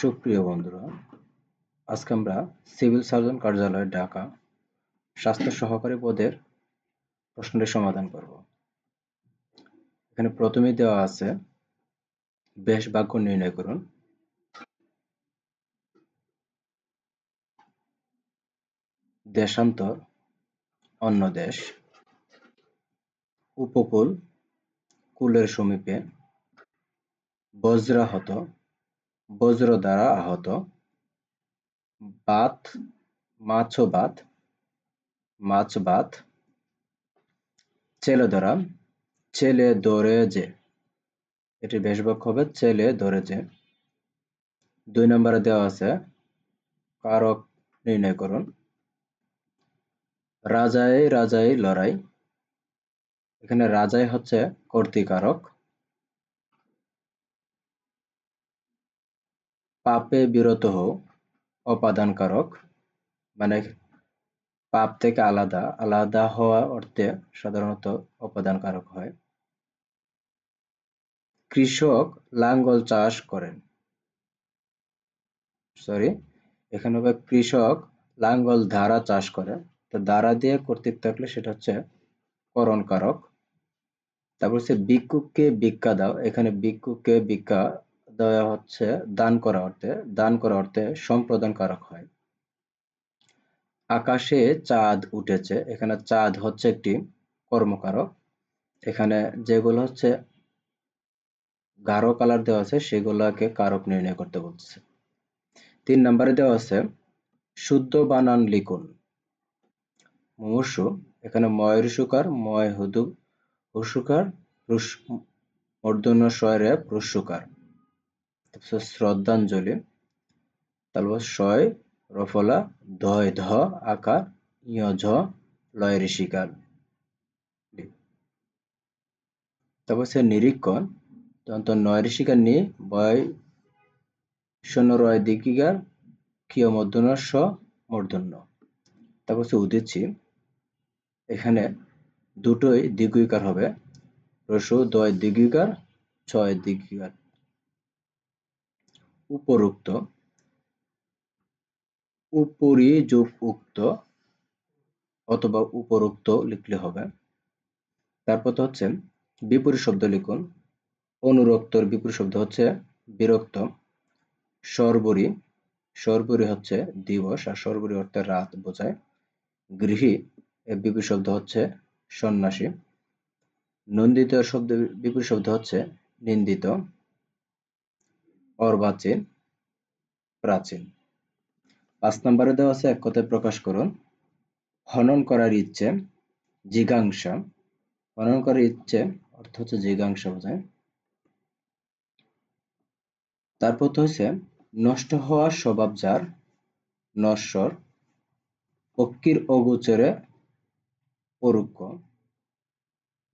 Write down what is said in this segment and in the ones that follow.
সুপ্রিয় বন্ধুরা, আজকে আমরা সিভিল সার্জন কার্যালয় ঢাকা স্বাস্থ্য সহকারী পদের প্রশ্নটির সমাধান করব। এখানে প্রথমে দেওয়া আছে, বেশ বাক্য নির্ণয় করুন। দেশান্তর, অন্য দেশ। উপকূল, কুলের সমীপে। বজ্রাহত বজ্র দ্বারা আহত। বাত মাছ বাত মাছ বাত ছেলে ধরা ছেলে ধরে যে। এটি বেশবাক্য হবে ছেলে ধরে যে। দুই নম্বরে দেওয়া আছে, কারক নির্ণয় করুন। রাজাই রাজাই লড়াই। এখানে রাজাই হচ্ছে কর্তৃকারক। পাপে বিরত হও অপাদান কারক মানে পাপ থেকে আলাদা। আলাদা হওয়া অর্থে সাধারণত অপাদান কারক হয়। কৃষক লাঙ্গল চাষ করেন। সরি এখানে হবে কৃষক লাঙ্গল ধারা চাষ করে। তো ধারা দিয়ে কর্তৃক থাকলে সেটা হচ্ছে করণ কারক তারপর হচ্ছে ভিক্ষুককে ভিক্ষা দাও। এখানে ভিক্ষুককে ভিক্ষা দেওয়া হচ্ছে দান করা অর্থে, দান করা অর্থে সম্প্রদান কারক হয়। আকাশে চাঁদ উঠেছে, এখানে চাঁদ হচ্ছে একটি কর্মকারক। এখানে যেগুলো হচ্ছে গাঢ় কালার দেওয়া আছে, সেগুলোকে কারক নির্ণয় করতে বলছে। তিন নম্বরে দেওয়া আছে, শুদ্ধ বানান লিখুন। মুমূর্ষু এখানে ময়ের সুকার, ময় হুদু হুসুকার মূর্ধন্য স্বরে প্রসুকার। শ্রদ্ধাঞ্জলি, তারপর শয় রফলা, ধয়, ধ, আকার, ইয়, ঝ, লয়, ঋষিকার। তারপর সে নিরীক্ষণ তখন নয় ঋষিকার নিয়ে বয়, শূন্য রয় দিকিগার কিয় মধ্যন্য, স, মূর্ধন্য। তারপর সে উদিচ্ছি, এখানে দুটোই দ্বিগুইকার হবে, রসু, দয় দ্বিগুইকার ছয় দ্বিগুইকার উপরোক্ত, উপরি যোগ উক্ত অথবা উপরোক্ত লিখলে হবে। তারপর তো হচ্ছে বিপরীত শব্দ লিখুন। অনুরক্তর বিপরীত শব্দ হচ্ছে বিরক্ত। সর্বরী সর্বরী হচ্ছে দিবস আর সর্বরী অর্থে রাত বোঝায়। গৃহী এর বিপরীত শব্দ হচ্ছে সন্ন্যাসী। নন্দিত শব্দ, বিপরীত শব্দ হচ্ছে নিন্দিত। অর্বাচীন প্রাচীন। পাঁচ নম্বরে দেওয়া আছে, এক কথায় প্রকাশ করুন। হনন করার ইচ্ছে, জিজ্ঞাংসা। হনন করার ইচ্ছে, অর্থ হচ্ছে জিজ্ঞাংসা বোঝায়। তারপর তো হচ্ছে নষ্ট হওয়ার স্বভাব যার, নশ্বর পক্ষীর অগোচরে পরোক্ষ।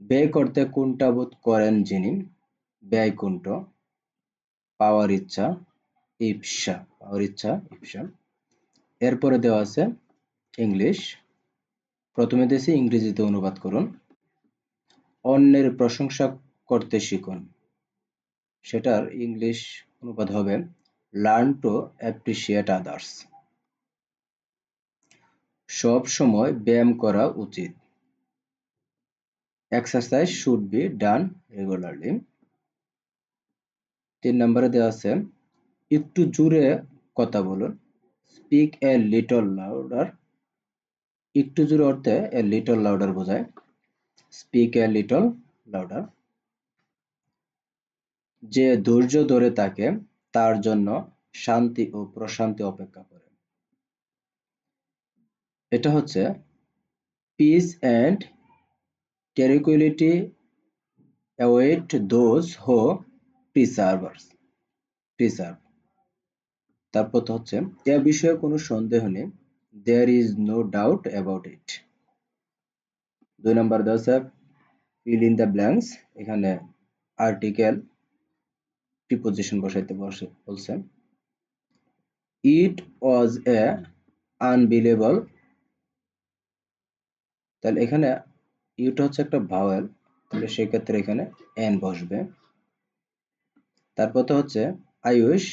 ব্যয় করতে কুণ্ঠাবোধ করেন যিনি ব্যয় কুণ্ঠ পাওয়ার ইচ্ছা ইপসা পাওয়ার ইচ্ছা ইপসা এরপরে দেওয়া আছে ইংলিশ। প্রথমে দেশে ইংরেজিতে অনুবাদ করুন। অন্যের প্রশংসা করতে শিখুন। সেটার ইংলিশ অনুবাদ হবে লার্ন টু অ্যাপ্রিসিয়েট আদার্স সব সময় ব্যায়াম করা উচিত। Exercise should be done regularly তিন নম্বরে দেওয়া আছে, একটু জোরে কথা বলুন। স্পিক এ লিটল লাউডার একটু জোরে অর্থে এ লিটল লাউডার বোঝায়। স্পিক এ লিটল লাউডার যে ধৈর্য ধরে থাকে তার জন্য শান্তি ও প্রশান্তি অপেক্ষা করে। এটা হচ্ছে peace and tranquillity await those who preservers preserve তারপর তো হচ্ছে, এ বিষয়ে কোনো সন্দেহ নেই। There is no doubt about it দুই নম্বর দেওয়া আছে ফিল ইন দ্য ব্ল্যাঙ্কস এখানে আর্টিকেল প্রিপোজিশন বসাইতে বসে, বলছে ইট ওয়াজ এ আনবিলেবল তাহলে এখানে ইউটা হচ্ছে একটা ভাওয়েল তাহলে সেক্ষেত্রে এখানে এন বসবে। তারপর তো হচ্ছে I wish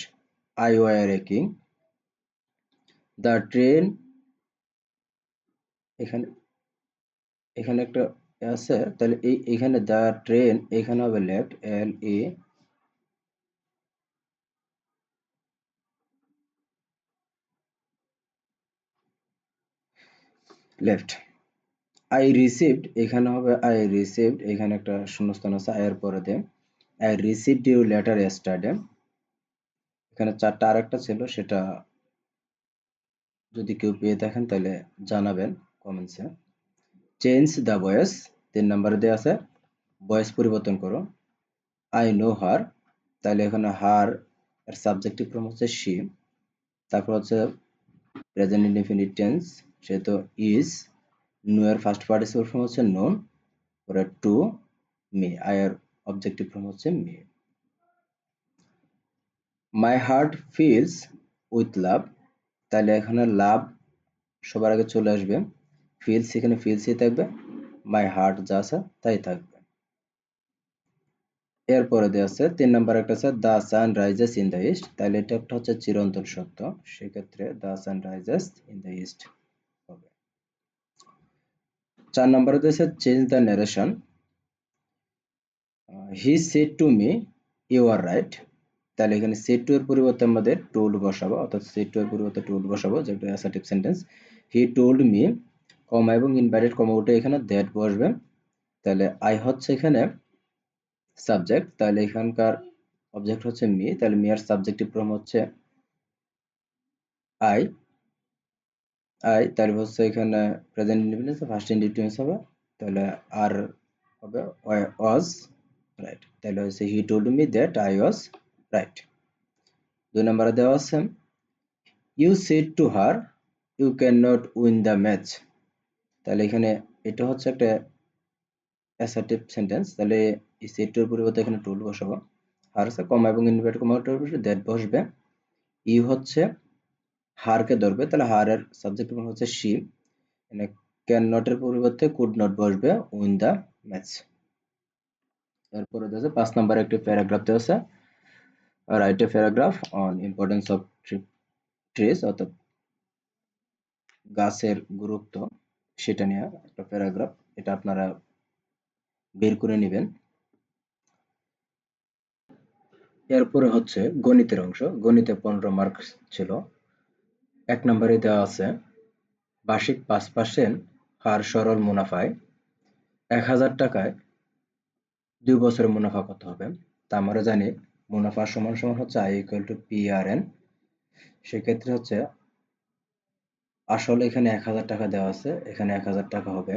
I were wrecking the train এখানে এখানে একটা আছে, তাহলে এই, এখানে দ্য ট্রেন এখানে হবে left L A left I received এখানে হবে আই রিসিভড এখানে একটা শূন্যস্থান আছে আয়ের পরে দেয় আই রিসিভড ইউ লেটার স্টাডে এখানে চারটা আরেকটা ছিল, সেটা যদি কেউ পেয়ে থাকেন তাহলে জানাবেন কমেন্টসে চেঞ্জ দ্য ভয়েস তিন নম্বরে দেওয়া আছে ভয়েস পরিবর্তন করো। আই নো হার তাহলে এখানে হার এর সাবজেক্টিভ ফর্ম হচ্ছে শি তারপর হচ্ছে প্রেজেন্ট ইনডিফিনিট টেন্স সেহেতু ইজ নো এর ফার্স্ট পার্টিসিপল ফর্ম হচ্ছে নোন পরে টু মি আই এর অবজেক্টিভ ফর্ম হচ্ছে may my heart fills with love তাহলে এখানে লাভ সবার আগে চলে আসবে। ফিলস এখানে ফিলসই থাকবে। মাই হার্ট যা আছে তাই থাকবে। এরপরে দেওয়া আছে, তিন নম্বর একটা আছে the sun rises in the east তাহলে এটা একটা হচ্ছে চিরন্তন সত্য। সেক্ষেত্রে the sun rises in the east হবে। চার নম্বরে দিয়েছে change the narration he said to me, you are right. তাহলে এখানে সেট টু এর পরিবর্তে আমাদের টোল্ড বসাবো, অর্থাৎ সেট টু এর পরিবর্তে টোল্ড বসাবো যেটা assertive sentence he told me, comma এবং ইনভাইটেড কমা উঠে এখানে দ্যাট বসবে। তাহলে আই হচ্ছে এখানে সাবজেক্ট, তাহলে এখানকার অবজেক্ট হচ্ছে মি, তাহলে মি আর সাবজেক্টিভ ফর্ম হচ্ছে আই। আই, তাহলে হচ্ছে এখানে প্রেজেন্ট ইন্ডিপেন্ডেন্স ফার্স্ট ইন্ডিপেন্ডেন্স হবে, তাহলে আর হবে ওয়াজ। রাইট তাহলে হচ্ছে he told me that I was right দুই নম্বরে দেওয়া আছে you said to her you can not win the match তাহলে এখানে এটা হচ্ছে একটা অ্যাসার্টিভ সেন্টেন্স তাহলে এই সেড টুর পরিবর্তে এখানে টুল বসাবো। হার আছে কমা এবং ইনভার্ট কমা বসবে দ্যাট বসবে। ইউ হচ্ছে হারকে ধরবে। তাহলে হারের সাবজেক্ট হচ্ছে শি মানে ক্যান নটের পরিবর্তে কুড নট বসবে উইন দ্য ম্যাচ এরপরে আছে, পাঁচ নাম্বার একটি প্যারাগ্রাফ দেওয়া আছে। Right a paragraph on importance of trees অর্থাৎ গাছের গুরুত্ব, সেটা নিয়ে একটা প্যারাগ্রাফ এটা আপনারা বের করে নেবেন। এরপরে হচ্ছে গণিতের অংশ, গণিতে পনেরো মার্ক ছিল। এক নম্বরে দেওয়া আছে, বার্ষিক পাঁচ পার্সেন্ট হার সরল মুনাফায় এক হাজার টাকায় দুই বছরের মুনাফা কত হবে? তা আমরা জানি। মুনাফা সমান সমান হচ্ছে I equal to P R N সেক্ষেত্রে হচ্ছে আসলে এখানে এক হাজার টাকা দেওয়া আছে, এখানে এক হাজার টাকা হবে।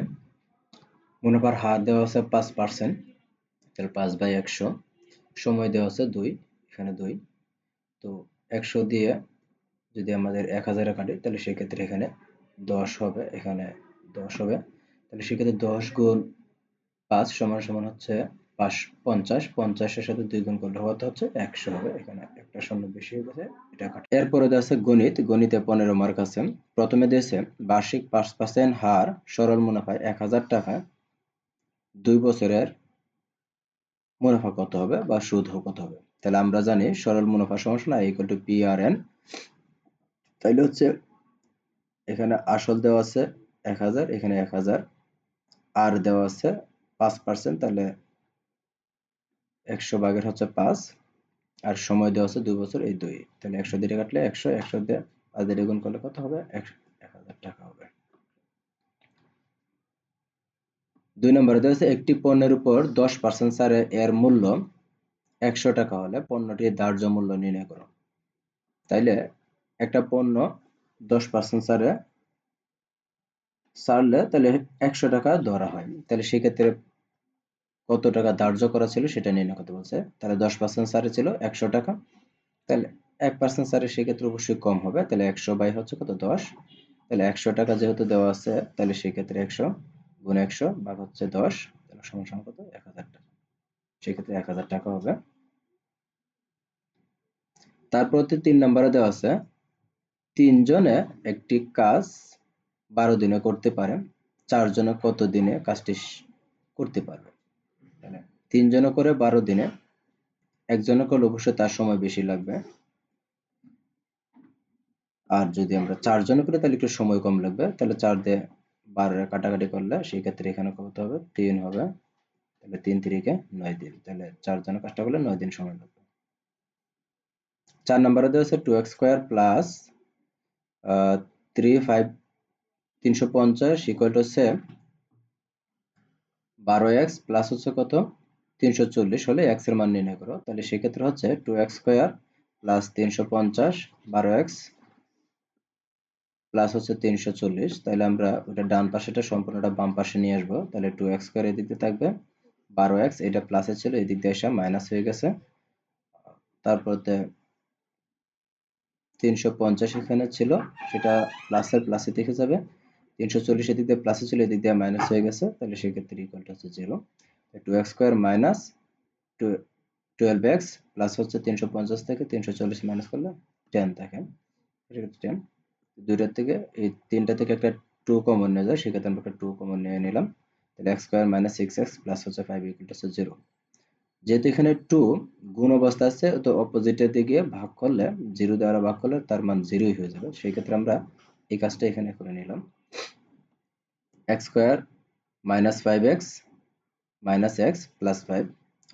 মুনাফার হার দেওয়া আছে পাঁচ পার্সেন্ট তাহলে পাঁচ বাই একশো। সময় দেওয়া আছে দুই, এখানে দুই। তো একশো দিয়ে যদি আমাদের এক হাজারে কাটি, তাহলে সেক্ষেত্রে এখানে দশ হবে, এখানে দশ হবে। তাহলে সেক্ষেত্রে দশ গুণ পাঁচ সমান সমান হচ্ছে পঞ্চাশ, পঞ্চাশের সাথে দুই গুণ করলে হচ্ছে? একশো হবে। এখানে একটা শূন্য বেশি হয়ে গেছে। এটা এরপরে গণিত। গণিতে পনেরো মার্ক আছে। প্রথমে দিয়েছে বার্ষিক পাঁচ পার্সেন্ট হার সরল এক হাজার টাকা। দুই বছরের মুনাফা কত হবে বা সুদ কত হবে? তাহলে আমরা জানি সরল মুনাফা সমস্যা equal to P R N তাইলে হচ্ছে এখানে আসল দেওয়া আছে এক হাজার, এখানে এক হাজার। আর দেওয়া আছে পাঁচ পার্সেন্ট তাহলে একশো ভাগের হচ্ছে পাঁচ, আর সময় দেওয়া আছে দুই বছর, এই দুই। তাহলে একশো দিয়ে কাটলে একশো একশো দিয়ে পাঁচ দিয়ে গুণ করলে কত হবে? এক হাজার টাকা হবে। দুই নম্বরে দেওয়া আছে, একটি পণ্যের উপর দশ পার্সেন্ট ছাড়ে এর মূল্য, একশো টাকা হলে পণ্যটির ধার্য মূল্য নির্ণয় করো। তাইলে একটা পণ্য দশ পার্সেন্ট ছাড়ে, ছাড়লে তাহলে একশো টাকা ধরা হয়। তাহলে সেক্ষেত্রে কত টাকা ধার্য করা ছিল সেটা নির্ণয় করতে বলছে। তাহলে দশ পার্সেন্ট সারে ছিল, একশো টাকা। তাহলে এক পার্সেন্ট সারে সেক্ষেত্রে অবশ্যই কম হবে। তাহলে একশো বাই হচ্ছে কত? দশ। তাহলে একশো টাকা যেহেতু দেওয়া আছে, তাহলে সেক্ষেত্রে একশো গুণ একশো ভাগ হচ্ছে দশ। তাহলে সমান কত? এক হাজার টাকা। সেক্ষেত্রে এক হাজার টাকা হবে। তারপর তিন নম্বরে দেওয়া আছে, তিনজনে একটি কাজ বারো দিনে করতে পারে, চারজনে কত দিনে কাজটি করতে পারবে? তিনজনে করে বারো দিনে একজনে করলে অবশ্যই তার সময় বেশি লাগবে। আর যদি আমরা চারজনে করি, তাহলে একটু সময় কম লাগবে। তাহলে চার দিয়ে বারোরে কাটাকাটি করলে সেই ক্ষেত্রে এখানে কত হবে? তিন হবে। তাহলে তিন তিরিকে নয় দিন। তাহলে চারজনে কাজটা করলে নয় দিন সময় লাগবে। চার নম্বরে দেওয়া হচ্ছে two x square plus three five তিনশো পঞ্চাশ ইকুয়াল টু হচ্ছে বারো এক্স প্লাস হচ্ছে কত? তিনশো চল্লিশ হলে এক্সের মান নির্ণয় করো। তাহলে সেক্ষেত্রে হচ্ছে টু এক্স স্কোয়ার প্লাস তিনশো পঞ্চাশ বারো এক্স প্লাস হচ্ছে তিনশো চল্লিশ। তাহলে আমরা ওটা ডান পাশেটা সম্পূর্ণটা বাম পাশে নিয়ে আসব। তাহলে টু এক্স স্কোয়ার এদিক দিয়ে থাকবে। বারো এক্স, এটা প্লাসে ছিল, এদিক দিয়ে এসে মাইনাস হয়ে গেছে। তারপরতে তিনশো পঞ্চাশ এখানে ছিল, সেটা প্লাসের প্লাসে দেখে যাবে। তিনশো চল্লিশ এদিক দিয়ে প্লাসে ছিল এদিক দিয়ে মাইনাস হয়ে গেছে, তাহলে সেক্ষেত্রে ইকুয়ালটা হচ্ছে zero two x square minus two twelve x plus হচ্ছে তিনশো পঞ্চাশ থেকে তিনশো চল্লিশ মাইনাস করলে টেন থাকে। টেন দুইটার থেকে, এই তিনটা থেকে একটা টু কমন নিয়ে যায়, সেক্ষেত্রে আমরা একটা টু কমন নিয়ে নিলাম। তাহলে x square minus six x plus হচ্ছে ফাইভ ইকুয়াল হচ্ছে জিরো যেহেতু এখানে টু গুণ অবস্থা আছে, তো অপোজিটের দিকে ভাগ করলে জিরো দ্বারা ভাগ করলে তার মান জিরোই হয়ে যাবে। সেই ক্ষেত্রে আমরা এই কাজটা এখানে করে নিলাম। X square minus five x minus x plus five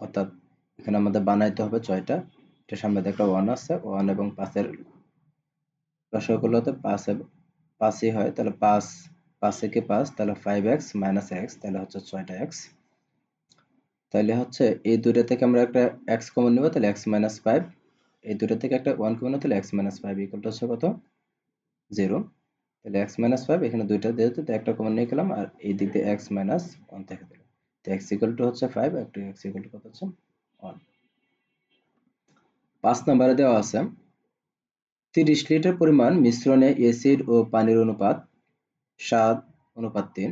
অর্থাৎ এখানে আমাদের বানাইতে হবে ছয়টা। এটা সামনে একটা ওয়ান আছে ওয়ান এবং পাঁচের রসগুলোতে পাঁচ পাঁচই হয়। তাহলে পাঁচ পাঁচ থেকে পাঁচ, তাহলে ফাইভ এক্স মাইনাস এক্স তাহলে হচ্ছে ছয়টা এক্স তাহলে হচ্ছে এই দুটো থেকে আমরা একটা এক্স কমন নেব, তাহলে এক্স মাইনাস ফাইভ এই দুটো থেকে একটা ওয়ান কমন তাহলে এক্স মাইনাস ফাইভ ইকুয়ালটা হচ্ছে কত? জিরো তাহলে এক্স মাইনাস ফাইভ এখানে দুইটা যেহেতু একটা কমন নিয়ে গেলাম, আর এই দিক দিয়ে এক্স মাইনাস ওয়ান থেকে দিলাম। তো এক্স ইকুয়াল টু হচ্ছে ফাইভ একটা এক্স ইকুয়াল টু কত হচ্ছে ওয়ান পাঁচ নম্বরে দেওয়া আছে, তিরিশ লিটার পরিমাণ মিশ্রণে এসিড ও পানির অনুপাত, সাত অনুপাত তিন।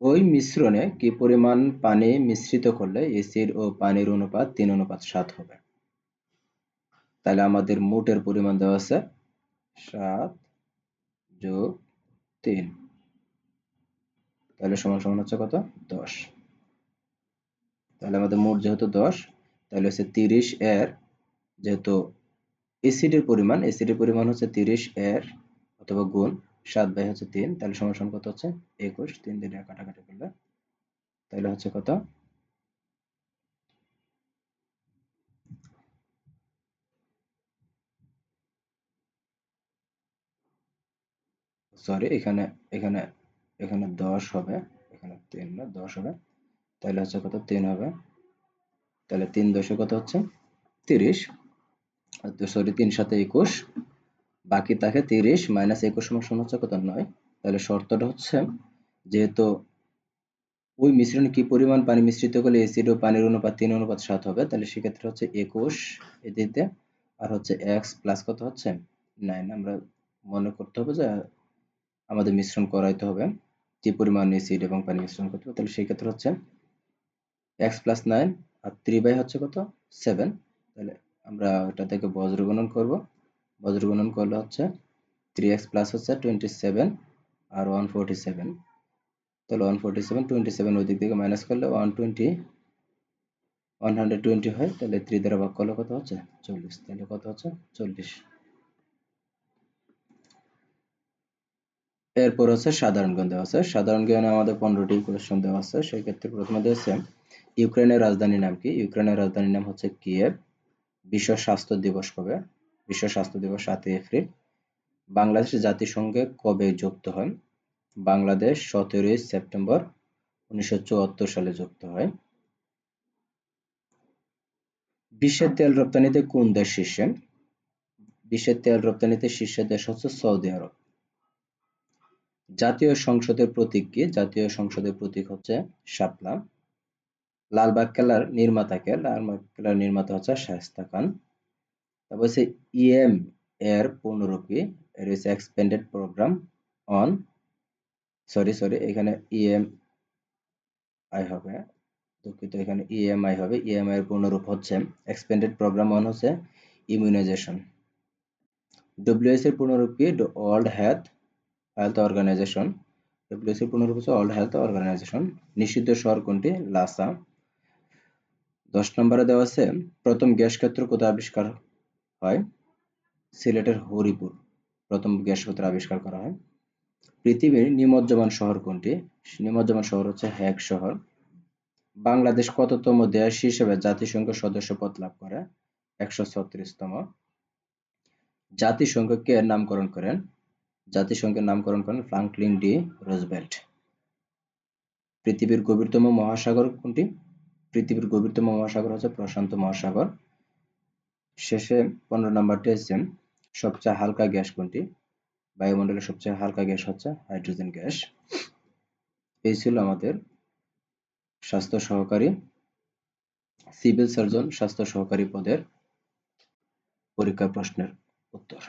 ওই মিশ্রণে কি পরিমাণ পানি মিশ্রিত করলে এসিড ও পানির অনুপাত তিন অনুপাত সাত হবে? তাহলে আমাদের মোটের পরিমাণ দেওয়া আছে, সাত যোগ তিন। তাহলে সমান সমান হচ্ছে কত? দশ। তাহলে আমাদের মোট যেহেতু দশ, তাহলে হচ্ছে তিরিশ এর যেহেতু এসিডের পরিমাণ এসিডের পরিমাণ হচ্ছে তিরিশ এর অথবা গুণ সাত বাই হচ্ছে তিন, তাহলে সমান কত হচ্ছে? একুশ। তিন দিনে কাটাকাটি করলে তাহলে হচ্ছে কত? সরি এখানে এখানে এখানে দশ হবে, এখানে তিন না, দশ হবে। তাহলে হচ্ছে কত? তিন হবে। তাহলে তিন দশে কত হচ্ছে? তিরিশ। সরি তিন সাথে একুশ। বাকি থাকে তিরিশ মাইনাস একুশ সমান হচ্ছে কত? নয়। তাহলে শর্তটা হচ্ছে যেহেতু ওই মিশ্রণে কি পরিমাণ পানি মিশ্রিত করলে এসিড ও পানির অনুপাত তিন, অনুপাত সাত হবে, তাহলে সেক্ষেত্রে হচ্ছে একুশ এদিকে আর হচ্ছে এক্স প্লাস কত হচ্ছে? নাইন আমরা মনে করতে হবে যে আমাদের মিশ্রণ করাইতে হবে। কি পরিমাণ এসিড এবং পানি মিশ্রণ করতে হবে, তাহলে সেই ক্ষেত্রে হচ্ছে এক্স প্লাস নাইন আর থ্রি বাই হচ্ছে কত? সেভেন তাহলে আমরা ওটা থেকে বজ্র গণন করব। বজ্র গণন করলে হচ্ছে থ্রি এক্স প্লাস হচ্ছে টোয়েন্টি সেভেন আর ওয়ান ফোরটি সেভেন তাহলে one forty seven twenty seven ওই দিক থেকে মাইনাস করলে one twenty one hundred twenty হয়। তাহলে থ্রি দ্বারা ভাগ করলে কত হচ্ছে? চল্লিশ। তাহলে কত হচ্ছে? চল্লিশ। এরপর হচ্ছে সাধারণ জ্ঞান দেওয়া আছে। সাধারণ জ্ঞানে আমাদের পনেরোটি কোয়েশ্চেন দেওয়া আছে। সেই ক্ষেত্রে প্রথমে দিয়েছে, ইউক্রেনের রাজধানীর নাম কি? ইউক্রেনের রাজধানীর নাম হচ্ছে কিয়েভ বিশ্ব স্বাস্থ্য দিবস কবে? বিশ্ব স্বাস্থ্য দিবস সাতই এপ্রিল। বাংলাদেশ জাতিসংঘে কবে যুক্ত হয়? বাংলাদেশ সতেরোই সেপ্টেম্বর উনিশশো চুয়াত্তর সালে যুক্ত হয়। বিশ্বের তেল রপ্তানিতে কোন দেশ শীর্ষে? বিশ্বের তেল রপ্তানিতে শীর্ষের দেশ হচ্ছে সৌদি আরব। জাতীয় সংসদের প্রতীক কি? জাতীয় সংসদের প্রতীক হচ্ছে শাপলা। লালবাগ খেলার নির্মাতা কে লালবাগ খেলার নির্মাতা হচ্ছে শায়েস্তা খান তারপর হচ্ছে ইএম এর পূর্ণরূপ কি? এর হচ্ছে expanded program on sorry sorry এখানে ইএম আই হবে। দুঃখিত, এখানে ইএমআই হবে। ইএমআই এর পূর্ণরূপ হচ্ছে এক্সপেন্ডেড প্রোগ্রাম অন হচ্ছে ইমিউনাইজেশন ডব্লিউএস এর পূর্ণরূপ কি? ওয়ার্ল্ড হেলথ হেলথ অর্গানাইজেশন পূর্ণরূপ হচ্ছে ওয়ার্ল্ড হেলথ অর্গানাইজেশন নিষিদ্ধ শহর কোনটি? লাসা দশ নম্বরে দেওয়া আছে, প্রথম গ্যাস ক্ষেত্র কোথায় আবিষ্কার হয়? সিলেটের হরিপুর। প্রথম গ্যাস সূত্র আবিষ্কার করা হয়। পৃথিবীর নিমজ্জমান শহর কোনটি? নিমজ্জমান শহর হচ্ছে হ্যাগ শহর। বাংলাদেশ কততম দেশ হিসেবে জাতিসংঘ সদস্য পদ লাভ করে? একশো ছত্রিশতম। জাতিসংঘ কে নামকরণ করেন জাতিসংঘের নামকরণ করেন ফ্রাঙ্কলিন ডি রোজভেল্ট। পৃথিবীর গভীরতম মহাসাগর কোনটি? পৃথিবীর গভীরতম মহাসাগর হচ্ছে প্রশান্ত মহাসাগর। শেষে পনেরো নাম্বারটি হচ্ছে সবচেয়ে হালকা গ্যাস কোনটি? বায়ুমণ্ডলের সবচেয়ে হালকা গ্যাস হচ্ছে হাইড্রোজেন গ্যাস। এই ছিল আমাদের স্বাস্থ্য সহকারী, সিভিল সার্জন স্বাস্থ্য সহকারী পদের পরীক্ষা প্রশ্নের উত্তর।